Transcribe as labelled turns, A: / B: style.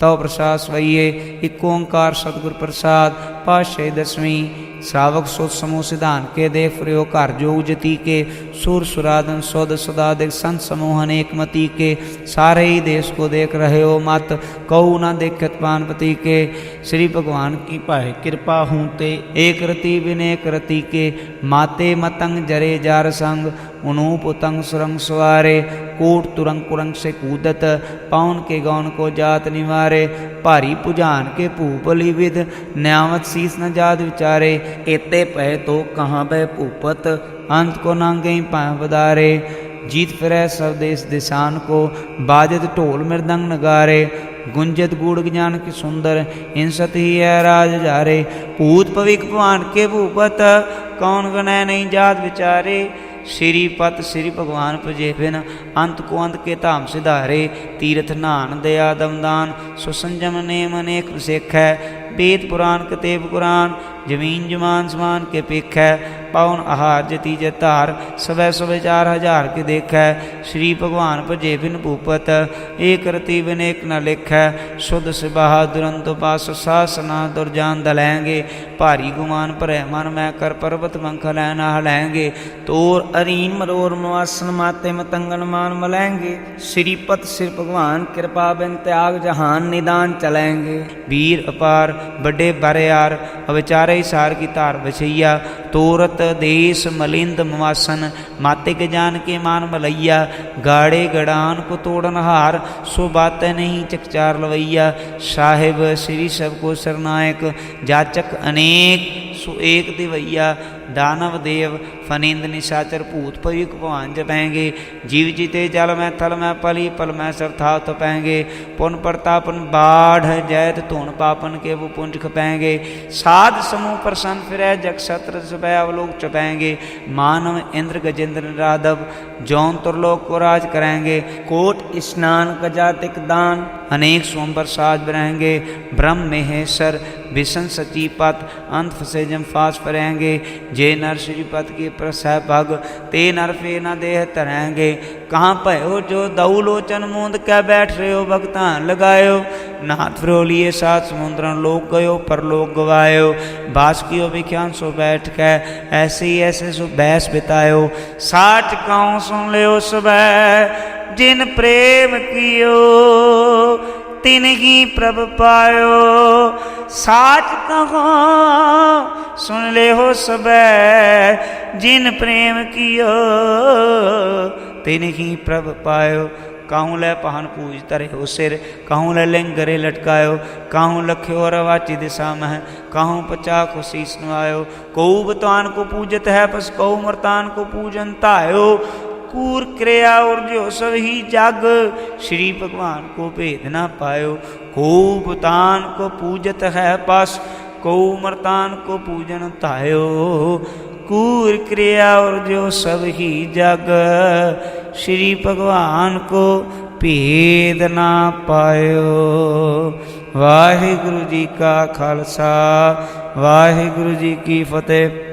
A: ਤਉ ਪ੍ਰਸਾਦ ਸਵਈਏ, ਇਕ ਓੰਕਾਰ ਸਤਿਗੁਰ ਪ੍ਰਸਾਦ ਪਾਸ਼ੇ ਦਸਵੀਂ। ਸ਼ਰਾਵਕ ਸੋਤ ਸਮੂਹ ਸਿਧਾਨ ਕੇ ਦੇਖ ਫਰਿਓ ਘਰ ਜੋਗ ਜਤੀ ਕੇ, ਸੁਰ ਸੁਰਾਦਨ ਸੁਦ ਸਦਾ ਦੇ ਸੰਤ ਸਮੂਹ ਅਨੇਕ ਮਤੀ ਕੇ। ਸਾਰੇ ਹੀ ਦੇਸ਼ ਕੋ ਦੇਖ ਰਹੇ ਹੋ ਮਤ, ਕਉ ਨਾ ਦੇਖਤ ਪਾਨਪਤੀ ਕੇ। ਸ੍ਰੀ ਭਗਵਾਨ ਕੀ ਭਾਏ, ਕਿਰਪਾ ਹੂੰ ਤੇ ਏਕ ਰਤੀ ਬਿਨੇਕ ਰਤੀ ਕੇ। ਮਾਤੇ ਮਤੰਗ ਜਰੇ ਜਾਰ ਸੰਗ ਅਨੂਪ ਉਤੰਗ ਸੁਰੰਗ ਸਵਾਰੇ ਕੋਟ ਤੁਰੰਗ ਕੁਰੰਗ ਸੇ ਕੂਦਤ ਪਾਉਨ ਕੇ ਗੌਨ ਕੋ ਜਾਤ ਨਿਵਾਰੇ ਭਾਰੀ ਪੁਜਾਨ ਕੇ ਭੂਪਲੀ ਵਿਦ ਨਿਆਮਤ ਸੀਸ ਨ ਜਾਦ ਵਿਚਾਰੇ ਏਤੇ ਪੈ ਤੋ ਕਹਾਂ ਬੈ ਭੂਪਤ ਅੰਤ ਕੋ ਨਾਂਗੇ ਪਾ ਬਦਾਰੇ जीत फिरै सब देश दिशान को बाजत ढोल मृदंग नगारे गुंजत गुड़ ज्ञान की सुंदर हिंसत ही है राज जारे भूत पविक भवान के भूपत कौन गणै नहीं जात विचारे ਸ੍ਰੀ ਪਤ ਸ੍ਰੀ ਭਗਵਾਨ ਪਜੇਵੇ ਨ ਅੰਤ ਕੋ ਅੰਤ ਕੇ ਧਾਮ ਸਿਧਾਰੇ, ਤੀਰਥ ਨਾਨ ਦਇਆ ਦਮਦਾਨ ਸੁਸੰਜਮ ਨੇਮ ਅਨੇਕ ਵਿਸੇਖੈ, ਵੇਦ ਪੁਰਾਨ ਕਤੇਬ ਕੁਰਾਨ, ਜ਼ਮੀਨ ਜਮਾਨ ਸਮਾਨ ਕੇ ਪੇਖੈ ਪਾਉਨ ਆਹਾਰ ਜਤੀ ਜਤਾਰ ਸਵੈ ਸਵੈ ਚਾਰ ਹਜ਼ਾਰ ਕੇ ਦੇਖੈ, ਸ੍ਰੀ ਭਗਵਾਨ ਭਜੇ ਬਿਨ ਭੂਪਤ, ਏਕ ਰਤੀ ਬਿਨੇਕ ਨ ਲਿਖੈ, ਸੁਧ ਸਿਬਾਹ ਦੁਰੰਤ ਪਾਸ ਸਾਸਨਾ ਦੁਰਜਾਨ ਦਲੈਂਗੇ ਭਾਰੀ ਗੁਮਾਨ ਭਰੈ ਮਨ ਮੈਂ ਕਰ ਪਰਬਤ ਮੰਖ ਲੈ ਨਾ ਹਲੈਂਗੇ ਤੋਰ ਅਰੀਨ ਮਰੋਰ ਮਵਾਸਨ ਮਾਤੇ ਮਤੰਗਨ ਮਾਨ ਮਲੈਂਗੇ, ਸ੍ਰੀ ਪਤ ਸਿਰ ਭਗਵਾਨ ਕਿਰਪਾ ਬਿਨ ਤਿਆਗ ਜਹਾਨ ਨਿਦਾਨ ਚਲੈਂਗੇ। ਵੀਰ ਅਪਾਰ, ਵੱਡੇ ਬਰਿਆਰ, ਅਵਿਚਾਰੇ ਸਾਰ ਕੀ ਧਾਰ ਬਛਈਆ ਤੋਰਤ ਦੇਸ ਮਲਿੰਦ ਮਵਾਸਨ, ਮਾਤੇ ਕੇ ਜਾਨ ਕੇ ਮਾਨ ਮਲਈਆ, ਗਾੜੇ ਗੜਾਨ ਕੋ ਤੋੜਨ ਹਾਰ, ਸੋ ਬਾਤ ਨਹੀਂ ਚਕਚਾਰ ਲਵਈਆ। ਸਾਹਿਬ ਸ੍ਰੀ ਸਭ ਕੋ ਸਰਨਾਇਕ, ਜਾਚਕ ਅਨੇਕ ਸੋ ਏਕ ਦਿਵਈਆ ਦਾਨਵ ਦੇਵ, ਫਨਿੰਦ ਨਿਸ਼ਾਚਰ ਭੂਤ ਭਵਿਕ ਭਵਾਨ ਜਪੈਂਗੇ ਜੀਵ ਜੀਤੇ ਜਲ ਮੈਂ ਥਲ ਮੈਂ ਪਲੀ, ਪਲ ਮੈਂ ਸਰਥਾ ਤਪੈਂਗੇ ਪੁਨ ਪ੍ਰਤਾਪਨ ਬਾढ़ ਜੈਤ ਧੁਨ ਪਾਪਨ ਕੇ ਉਹ ਪੁੰਜ ਖਪੈਂਗੇ ਸਾਧ ਸਮੂਹ ਪ੍ਰਸੰਨ ਫਿਰੈ, ਜਗ ਸਤਰ ਸਭੈ ਅਵਲੋਕ ਚਪੈਂਗੇ ਮਾਨਵ ਇੰਦਰ ਗਜੇਂਦਰ ਰਾਧਵ ਜੌਨ ਤੁਰਲੋਕ ਕੋ ਰਾਜ ਕਰਾਂਗੇ ਕੋਟ ਇਸ਼ਨਾਨ ਕਜਾਤਿਕ ਦਾਨ, ਅਨੇਕ ਸੋਮਬਰ ਸਾਜ ਬਰਾਂਗੇ ਬ੍ਰਹਮ ਮਹੇਸ਼ਰ ਵਿਸ਼ਨ ਸਚੀ ਪਤ ਅੰਤ ਫਸੇ ਜਮ ਫਾਸ ਪਰਾਂਗੇ ਜੇ ਨਰ ਸ਼੍ਰੀ ਪਤ ਕੀ ਪ੍ਰਸੈ ਭਗ, ਤੇ ਨਰ ਫੇ ਨ ਦੇਹ ਧਰਾਂਗੇ। ਕਹਾਂ ਭਇਓ ਜੋ ਦਉ ਲੋਚਨ ਮੂੰਦ ਕੈ ਬੈਠ ਰਿਓ ਭਗਤਾਂ ਲਗਾਇਓ। ਨਾਥ ਫਰੋਲੀਏ ਸਾਤ ਸਮੁੰਦਰਨ ਲੋਕ ਗਇਓ ਪਰ ਲੋਕ ਗਵਾਇਓ। ਬਾਸ ਕੀਓ ਵਿਖਿਆਨ ਸੋ ਬੈਠ ਕੈ, ਐਸੇ ਹੀ ਐਸੇ ਸੋ ਬੈਸ ਬਿਤਾਇਓ। ਸਾਚ ਕਉ ਸੁਣ ਲਿਓ ਸਬੈ, ਜਿਨ ਪ੍ਰੇਮ ਕੀਓ। ਤਿਨ ਹੀ ਪ੍ਰਭ ਪਾਇਓ। ਸਾਚ ਕਹੋ, ਸੁਣ ਲੈ ਹੋ ਸਬੈ ਜਿਨ ਪ੍ਰੇਮ ਕੀਓ ਤਿਨ ਹੀ ਪ੍ਰਭ ਪਾਇਓ। ਕਾਹੂ ਲੈ ਪਹਨ ਪੂਜ ਤਰੇ ਹੋ ਸਿਰ, ਕਾਹੂ ਲੈ ਲਿੰਗਰੇ ਲਟਕਾਇਓ। ਕਾਹੂ ਲਖਿਓ ਰਵਾਚੀ ਦਿਸ਼ਾ ਮਹ, ਕਾਹੂ ਪਚਾ ਕੋ ਸੀਸ ਨਵਾਇਓ ਕਉ ਬਤਾਨ ਕੋ ਪੂਜਤ ਹੈ ਪਸ ਕਉ ਮਰਤਾਨ ਕੋ ਪੂਜਨ ਧਾਇਓ। ਕੂਰ ਕਿਰਿਆ, ਔਰ ਜੋ ਸਭ ਹੀ ਜਗ, ਸ਼੍ਰੀ ਭਗਵਾਨ ਕੋ ਭੇਦ ਨਾ ਪਾਇਓ। ਕੋ ਬਤਾਨ ਕੋ ਪੂਜਤ ਹੈ ਪਸ ਕੋ ਮਰਤਾਨ ਕੋ ਪੂਜਨ ਧਾਇਓ। ਕੂਰ ਕਿਰਿਆ, ਔਰ ਜੋ ਸਭ ਹੀ ਜਗ, ਸ਼੍ਰੀ ਭਗਵਾਨ ਕੋ ਭੇਦ ਨਾ ਪਾਇਓ। ਵਾਹਿਗੁਰੂ ਜੀ ਕਾ ਖਾਲਸਾ, ਵਾਹਿਗੁਰੂ ਜੀ ਕੀ ਫਤਿਹ।